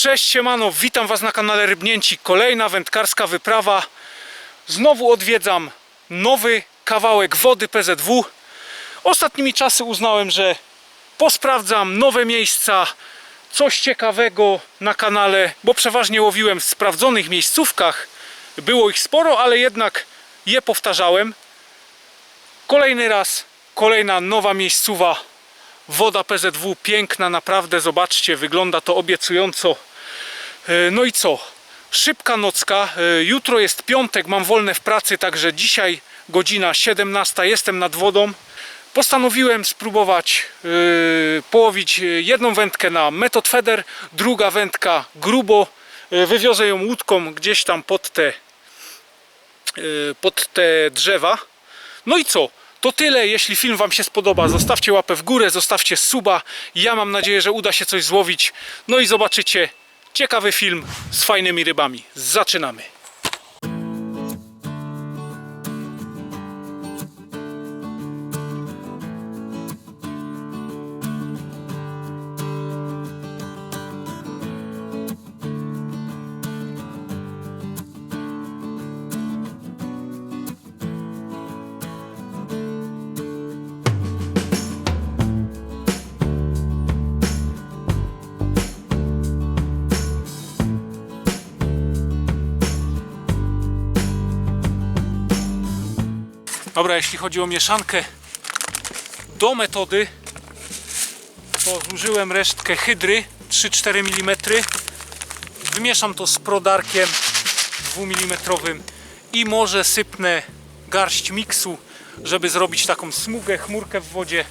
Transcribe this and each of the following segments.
Cześć siemano, witam was na kanale Rybnięci. Kolejna wędkarska wyprawa. Znowu odwiedzam nowy kawałek wody PZW. Ostatnimi czasy uznałem, że posprawdzam nowe miejsca, coś ciekawego na kanale, bo przeważnie łowiłem w sprawdzonych miejscówkach. Było ich sporo, ale jednak je powtarzałem. Kolejny raz, kolejna nowa miejscowa. Woda PZW piękna, naprawdę, zobaczcie, wygląda to obiecująco. E, No i co? Szybka nocka. E, Jutro jest piątek, mam wolne w pracy, także dzisiaj godzina 17, jestem nad wodą. Postanowiłem spróbować e, połowić jedną wędkę na metod feder, druga wędka grubo. Wywiozę ją łódką gdzieś tam pod te, pod te drzewa. No i co? To tyle. Jeśli film Wam się spodoba, zostawcie łapę w górę, zostawcie suba. Ja mam nadzieję, że uda się coś złowić. No i zobaczycie ciekawy film z fajnymi rybami. Zaczynamy. Dobra, jeśli chodzi o mieszankę do metody, to zużyłem resztkę hydry 3-4 mm. Wymieszam to z prodarkiem 2 mm i może sypnę garść miksu, żeby zrobić taką smugę, chmurkę w wodzie.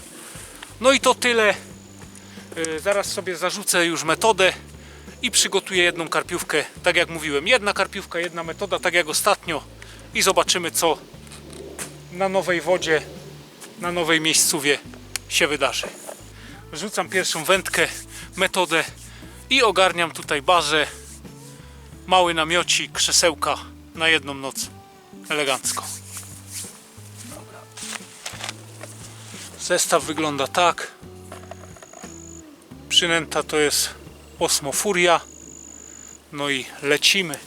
No i to tyle. Yy, Zaraz sobie zarzucę już metodę i przygotuję jedną karpiówkę. Tak jak mówiłem, jedna karpiówka, jedna metoda, tak jak ostatnio. I zobaczymy co na nowej wodzie, na nowej miejscówie się wydarzy. Rzucam pierwszą wędkę, metodę i ogarniam tutaj bazę. Mały namiocik, krzesełka na jedną noc. Elegancko. Zestaw wygląda tak. Przynęta to jest Osmo Furia. No i lecimy.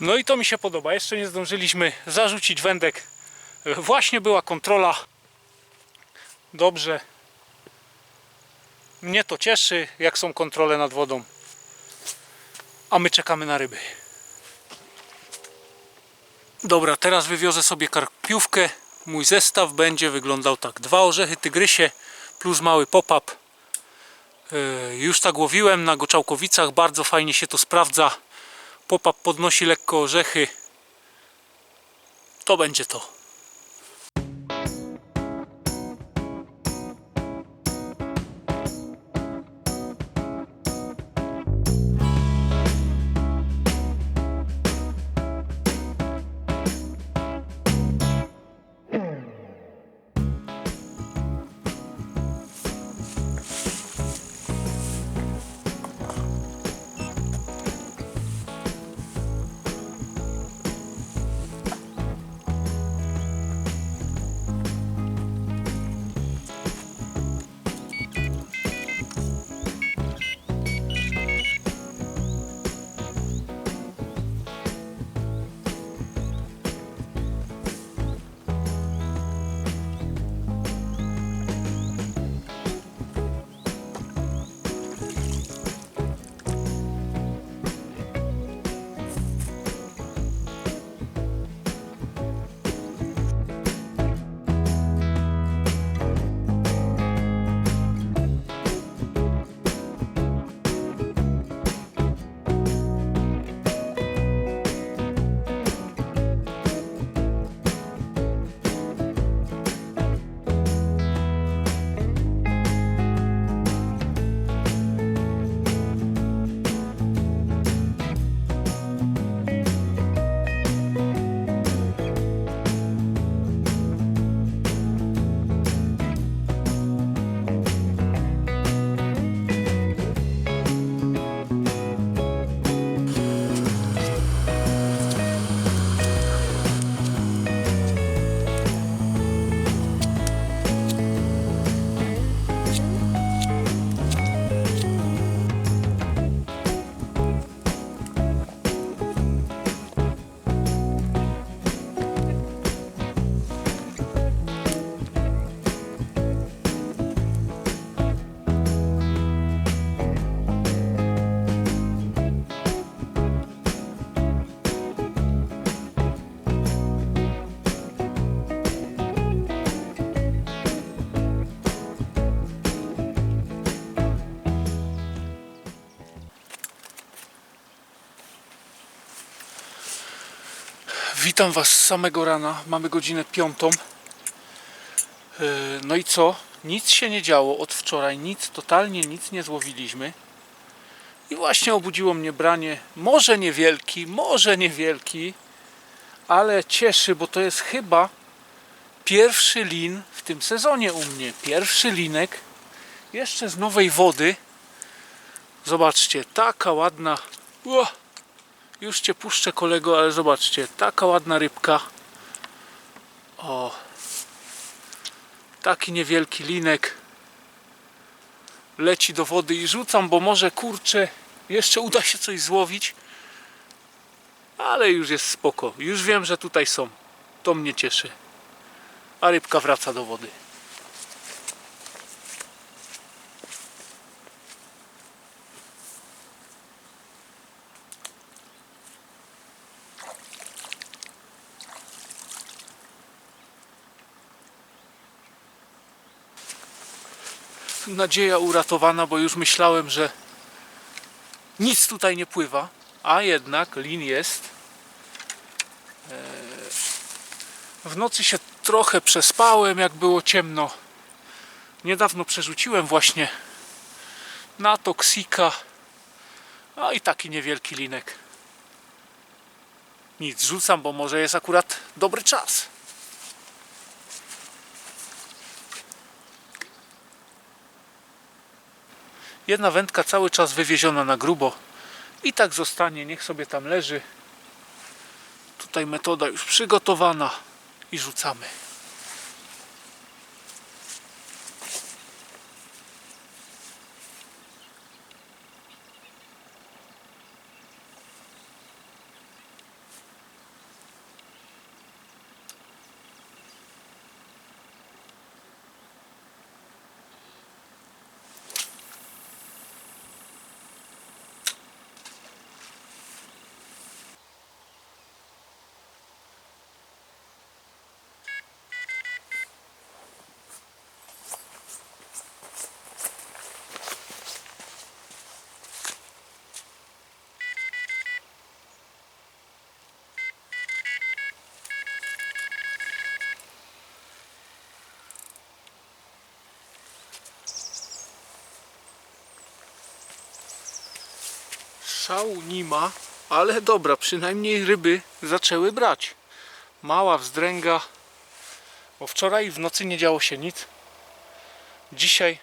No i to mi się podoba. Jeszcze nie zdążyliśmy zarzucić wędek. Właśnie była kontrola. Dobrze. Mnie to cieszy, jak są kontrole nad wodą. A my czekamy na ryby. Dobra, teraz wywiozę sobie karpiówkę. Mój zestaw będzie wyglądał tak. Dwa orzechy tygrysie plus mały pop-up. Yy, Już tak łowiłem na Goczałkowicach. Bardzo fajnie się to sprawdza. Pop-up podnosi lekko orzechy. To będzie to. Witam Was z samego rana. Mamy godzinę piątą. Yy, No i co? Nic się nie działo od wczoraj. Nic, totalnie nic nie złowiliśmy. I właśnie obudziło mnie branie. Może niewielki, może niewielki, ale cieszy, bo to jest chyba pierwszy lin w tym sezonie u mnie. Pierwszy linek jeszcze z nowej wody. Zobaczcie, taka ładna. Ua, już cię puszczę kolego, ale zobaczcie, taka ładna rybka. O. Taki niewielki linek. Leci do wody i rzucam, bo może kurczę, jeszcze uda się coś złowić. Ale już jest spoko. Już wiem, że tutaj są. To mnie cieszy. A rybka wraca do wody. Nadzieja uratowana, bo już myślałem, że nic tutaj nie pływa, a jednak lin jest. Eee, W nocy się trochę przespałem, jak było ciemno. Niedawno przerzuciłem właśnie na toksika, a i taki niewielki linek. Nic, rzucam, bo może jest akurat dobry czas. Jedna wędka cały czas wywieziona na grubo i tak zostanie, niech sobie tam leży. Tutaj metoda już przygotowana i rzucamy. Szału nie ma, ale dobra, przynajmniej ryby zaczęły brać. Mała wzdręga, bo wczoraj w nocy nie działo się nic. Dzisiaj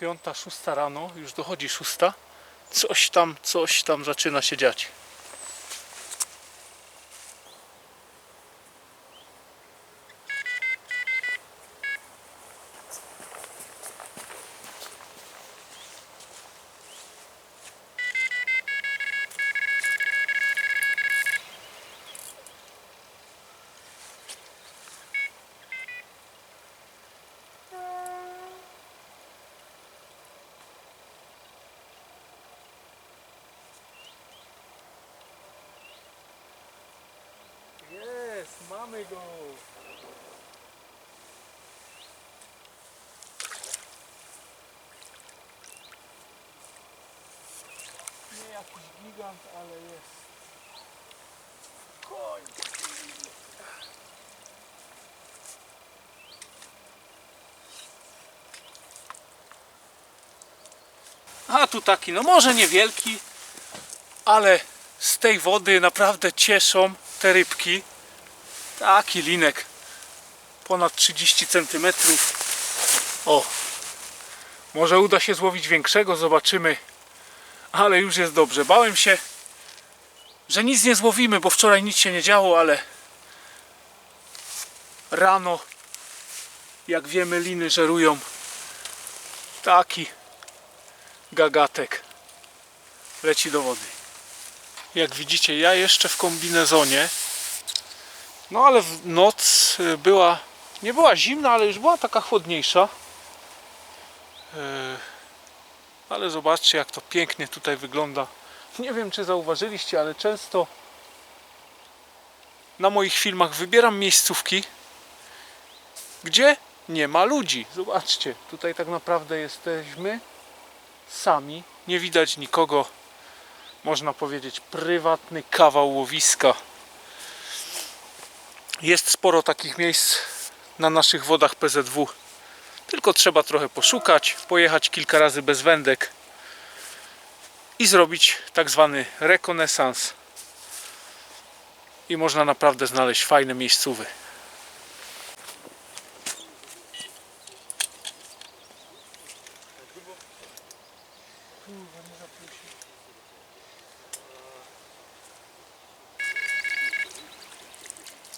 piąta, szósta rano, już dochodzi szósta. Coś tam, coś tam zaczyna się dziać. Jest, mamy go! Nie jakiś gigant, ale jest. Koń! A tu taki, no może niewielki, ale z tej wody naprawdę cieszą te rybki. Taki linek ponad 30 cm. O, może uda się złowić większego, zobaczymy. Ale już jest dobrze. Bałem się, że nic nie złowimy, bo wczoraj nic się nie działo, ale rano, jak wiemy, liny żerują. Taki gagatek leci do wody. Jak widzicie, ja jeszcze w kombinezonie. No ale w noc y, była, nie była zimna, ale już była taka chłodniejsza. Yy, Ale zobaczcie, jak to pięknie tutaj wygląda. Nie wiem, czy zauważyliście, ale często na moich filmach wybieram miejscówki, gdzie nie ma ludzi. Zobaczcie, tutaj tak naprawdę jesteśmy sami. Nie widać nikogo można powiedzieć, prywatny kawał łowiska. Jest sporo takich miejsc na naszych wodach PZW. Tylko trzeba trochę poszukać, pojechać kilka razy bez wędek i zrobić tak zwany rekonesans. I można naprawdę znaleźć fajne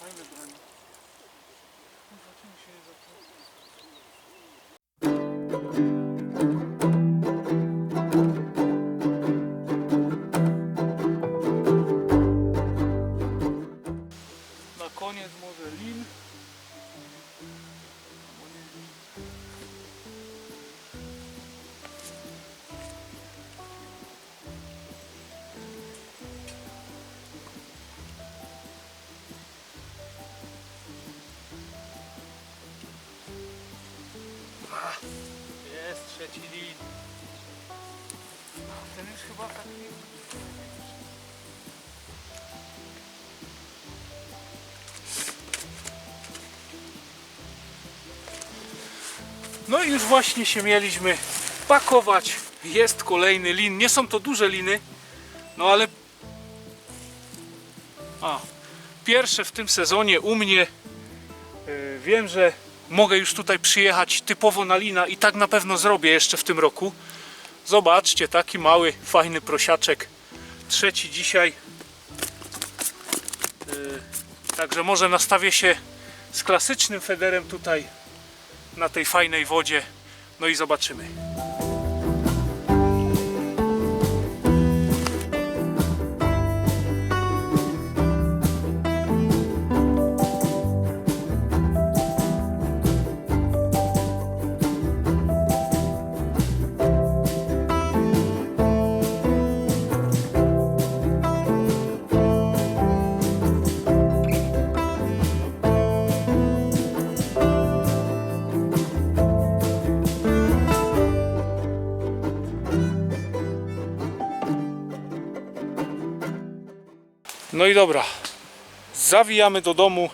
miejscówy. Na No i już właśnie się mieliśmy pakować. Jest kolejny lin. Nie są to duże liny, no ale a, pierwsze w tym sezonie u mnie. Yy, wiem, że mogę już tutaj przyjechać typowo na lina i tak na pewno zrobię jeszcze w tym roku. Zobaczcie, taki mały, fajny prosiaczek. Trzeci dzisiaj. Yy, Także może nastawię się z klasycznym federem tutaj na tej fajnej wodzie. No i zobaczymy. No i dobra. Zawijamy do domu.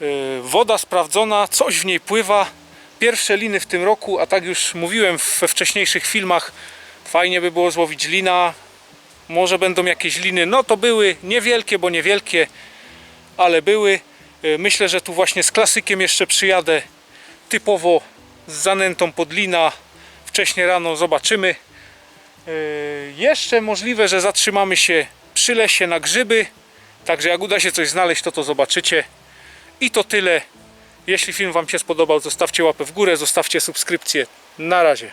Yy, Woda sprawdzona, coś w niej pływa. Pierwsze liny w tym roku, a tak już mówiłem we wcześniejszych filmach, fajnie by było złowić lina. Może będą jakieś liny. No to były niewielkie, bo niewielkie, ale były. Yy, Myślę, że tu właśnie z klasykiem jeszcze przyjadę typowo z zanętą pod lina. Wcześniej rano zobaczymy. Yy, Jeszcze możliwe, że zatrzymamy się przy lesie na grzyby. Także jak uda się coś znaleźć, to to zobaczycie. I to tyle. Jeśli film Wam się spodobał, zostawcie łapę w górę, zostawcie subskrypcję. Na razie.